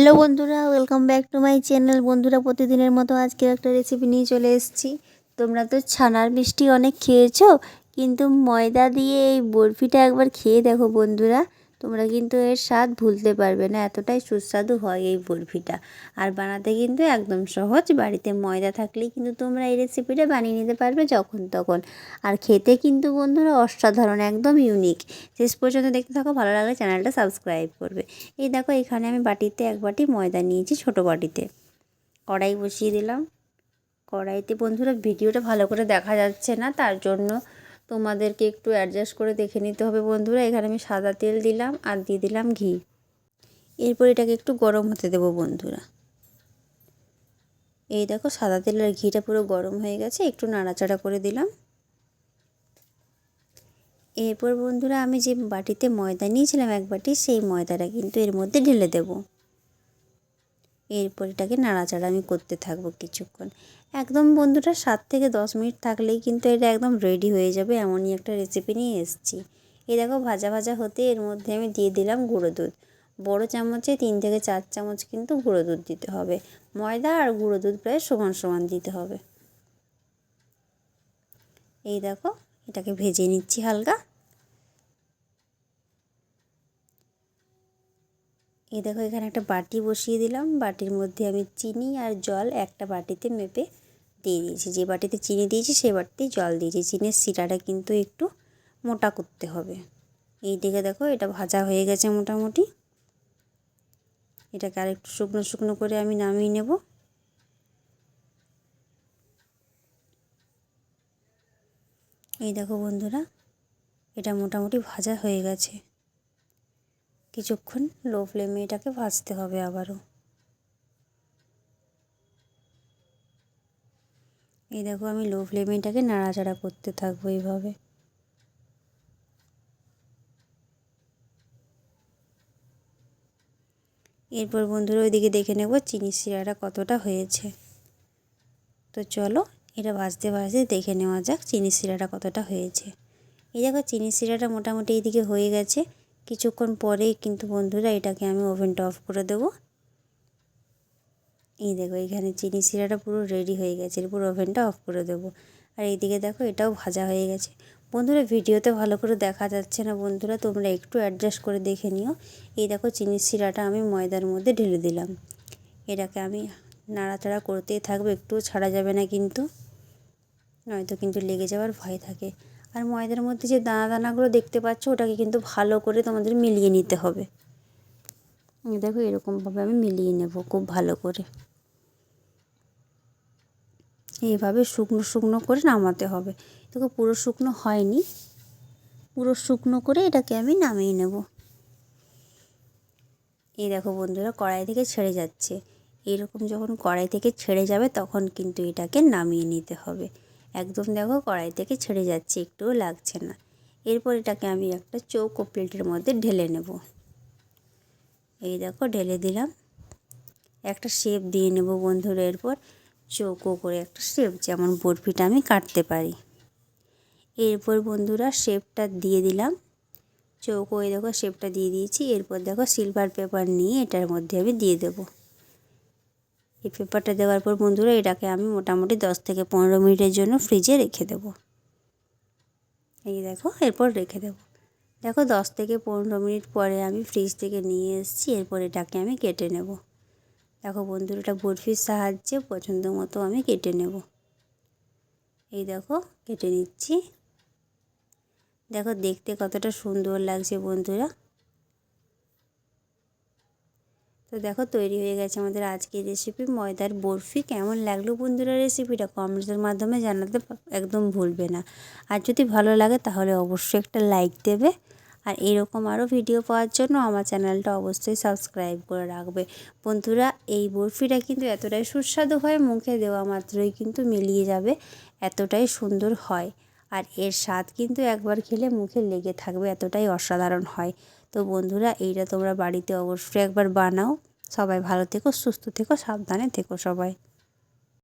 Hello বন্ধুরা welcome back to my channel বন্ধুরা, প্রতিদিনের মতো আজকে একটা রেসিপি নিয়ে চলে এসেছি। তোমরা তো ছানার মিষ্টি অনেক খেয়েছো, কিন্তু ময়দা দিয়ে এই বরফিটা একবার খেয়ে দেখো বন্ধুরা। তোমরা কিন্তু এর স্বাদ ভুলতে পারবে না, এতটাই সুস্বাদু হয় এই বরফিটা। আর বানাতে কিন্তু একদম সহজ, বাড়িতে ময়দা থাকলেই কিন্তু তোমরা এই রেসিপিটা বানিয়ে নিতে পারবে যখন তখন। আর খেতে কিন্তু বন্ধুরা অসাধারণ, একদম ইউনিক শেষ পর্যন্ত দেখতে থাকো, ভালো লাগলে চ্যানেলটা সাবস্ক্রাইব করবে। এই দেখো, এখানে আমি বাটিতে এক বাটি ময়দা নিয়েছি ছোট বাটিতে। কড়াই বসিয়ে দিলাম। কড়াইতে বন্ধুরা ভিডিওটা ভালো করে দেখা যাচ্ছে না, তার জন্য তোমাদেরকে একটু অ্যাডজাস্ট করে দেখে নিতে হবে, বন্ধুরা। এখানে আমি সাদা তেল দিলাম আর দিয়ে দিলাম ঘি। এরপর এটাকে একটু গরম হতে দেবো, বন্ধুরা। এই দেখো, সাদা তেলের ঘিটা পুরো গরম হয়ে গেছে, একটু নাড়াচাড়া করে দিলাম। এরপর, বন্ধুরা, আমি যে বাটিতে ময়দা নিয়েছিলাম, এক বাটি, সেই ময়দাটা কিন্তু এর মধ্যে ঢেলে দেব। এরপর এটাকে নাড়াচাড়া আমি করতে থাকব কিছুক্ষণ। একদম বন্ধুরা, সাত থেকে দশ মিনিট থাকলেই কিন্তু এটা একদম রেডি হয়ে যাবে, এমনই একটা রেসিপি নিয়ে এসেছি। এই দেখো, ভাজা ভাজা হতে এর মধ্যে আমি দিয়ে দিলাম গুঁড়ো দুধ। বড়ো চামচে তিন থেকে চার চামচ কিন্তু গুঁড়ো দুধ দিতে হবে। ময়দা আর গুঁড়ো দুধ প্রায় সমান সমান দিতে হবে। এই দেখো, এটাকে ভেজে নিচ্ছি হালকা। এই দেখো, এখানে একটা বাটি বসিয়ে দিলাম। বাটির মধ্যে আমি চিনি আর জল একটা বাটিতে মেপে দিয়ে দিয়েছি। যে বাটিতে চিনি দিয়েছি সেই বাটিতেই জল দিয়েছি। চিনির শিরাটা কিন্তু একটু মোটা করতে হবে। এই দিকে দেখো, এটা ভাজা হয়ে গেছে মোটামুটি। এটাকে আর একটু শুকনো শুকনো করে আমি নামিয়ে নেব। এই দেখো বন্ধুরা, এটা মোটামুটি ভাজা হয়ে গেছে। কিছুক্ষণ লো ফ্লেমে এটাকে ভাজতে হবে আবারও। এই দেখো আমি লো ফ্লেমে এটাকে নাড়াচাড়া করতে থাকব এইভাবে। এরপর বন্ধুরা ওইদিকে দেখে নেব চিনি শিরাটা কতটা হয়েছে। তো চলো এটা ভাজতে ভাজতে দেখে নেওয়া যাক চিনি শিরাটা কতটা হয়েছে। এই দেখো চিনি শিরাটা মোটামুটি এইদিকে হয়ে গেছে। কিছুক্ষণ পরেই কিন্তু বন্ধুরা এটাকে আমি ওভেনটা অফ করে দেবো। এই দেখো, এখানে চিনি শিরাটা পুরো রেডি হয়ে গেছে, এরপর ওভেনটা অফ করে দেবো। আর এইদিকে দেখো, এটাও ভাজা হয়ে গেছে। বন্ধুরা, ভিডিওতে ভালো করে দেখা যাচ্ছে না বন্ধুরা, তোমরা একটু অ্যাডজাস্ট করে দেখে নিও। এই দেখো, চিনি শিরাটা আমি ময়দার মধ্যে ঢেলে দিলাম। এটাকে আমি নাড়াচাড়া করতেই থাকব, একটুও ছাড়া যাবে না কিন্তু। নয়তো কিন্তু লেগে যাওয়ার ভয় থাকে। আর ময়দার মধ্যে যে দানা দানাগুলো দেখতে পাচ্ছ, ওটাকে কিন্তু ভালো করে তোমাদের মিলিয়ে নিতে হবে। দেখো, এরকমভাবে আমি মিলিয়ে নেব খুব ভালো করে। এইভাবে শুকনো শুকনো করে নামাতে হবে। দেখো, পুরো শুকনো হয়নি। পুরো শুকনো করে এটাকে আমি নামিয়ে নেব। এই দেখো বন্ধুরা, কড়াই থেকে ছেড়ে যাচ্ছে। এরকম যখন কড়াই থেকে ছেড়ে যাবে, তখন কিন্তু এটাকে নামিয়ে নিতে হবে। একদম দেখো কড়াই থেকে ছেড়ে যাচ্ছে, একটুও লাগছে না। এরপর এটাকে আমি একটা চৌকো প্লেটের মধ্যে ঢেলে নেব। এই দেখো ঢেলে দিলাম। একটা শেপ দিয়ে নেব বন্ধুরা এরপর, চৌকো করে একটা শেপ যেমন বরফিটা আমি কাটতে পারি। এরপর বন্ধুরা শেপটা দিয়ে দিলাম। চৌকো, এই দেখো শেপটা দিয়ে দিয়েছি। এরপর দেখো সিলভার পেপার নিয়ে এটার মধ্যে আমি দিয়ে দেবো। এই পেপারটা দেওয়ার পর বন্ধুরা এটাকে আমি মোটামুটি দশ থেকে পনেরো মিনিটের জন্য ফ্রিজে রেখে দেব। এই দেখো, এরপর রেখে দেব। দেখো, দশ থেকে পনেরো মিনিট পরে আমি ফ্রিজ থেকে নিয়ে এসেছি, এরপর এটাকে আমি কেটে নেব। দেখো বন্ধুরা, এটা বরফির সাহায্যে পছন্দ মতো আমি কেটে নেব। এই দেখো, কেটে নিচ্ছি। দেখো, দেখতে কতটা সুন্দর লাগছে বন্ধুরা। তো দেখো তৈরি হয়ে গেছে আমাদের আজকের রেসিপি ময়দার বরফি। কেমন লাগল বন্ধুরা রেসিপিটা কমেন্টসের মাধ্যমে জানাতে একদম ভুলবে না। আর যদি ভালো লাগে তাহলে অবশ্যই একটা লাইক দেবে। আর এরকম আরও ভিডিও পাওয়ার জন্য আমার চ্যানেলটা অবশ্যই সাবস্ক্রাইব করে রাখবে। বন্ধুরা, এই বরফিটা কিন্তু এতটাই সুস্বাদু হয়, মুখে দেওয়া মাত্রই কিন্তু মিলিয়ে যাবে, এতটাই সুন্দর হয়। আর এর স্বাদ কিন্তু একবার খেলে মুখে লেগে থাকবে, এতটাই অসাধারণ হয়। তো বন্ধুরা, এইটা তোমরা বাড়িতে অবশ্যই একবার বানাও। সবাই ভালো থেকো, সুস্থ থেকো, সাবধানে থেকো সবাই।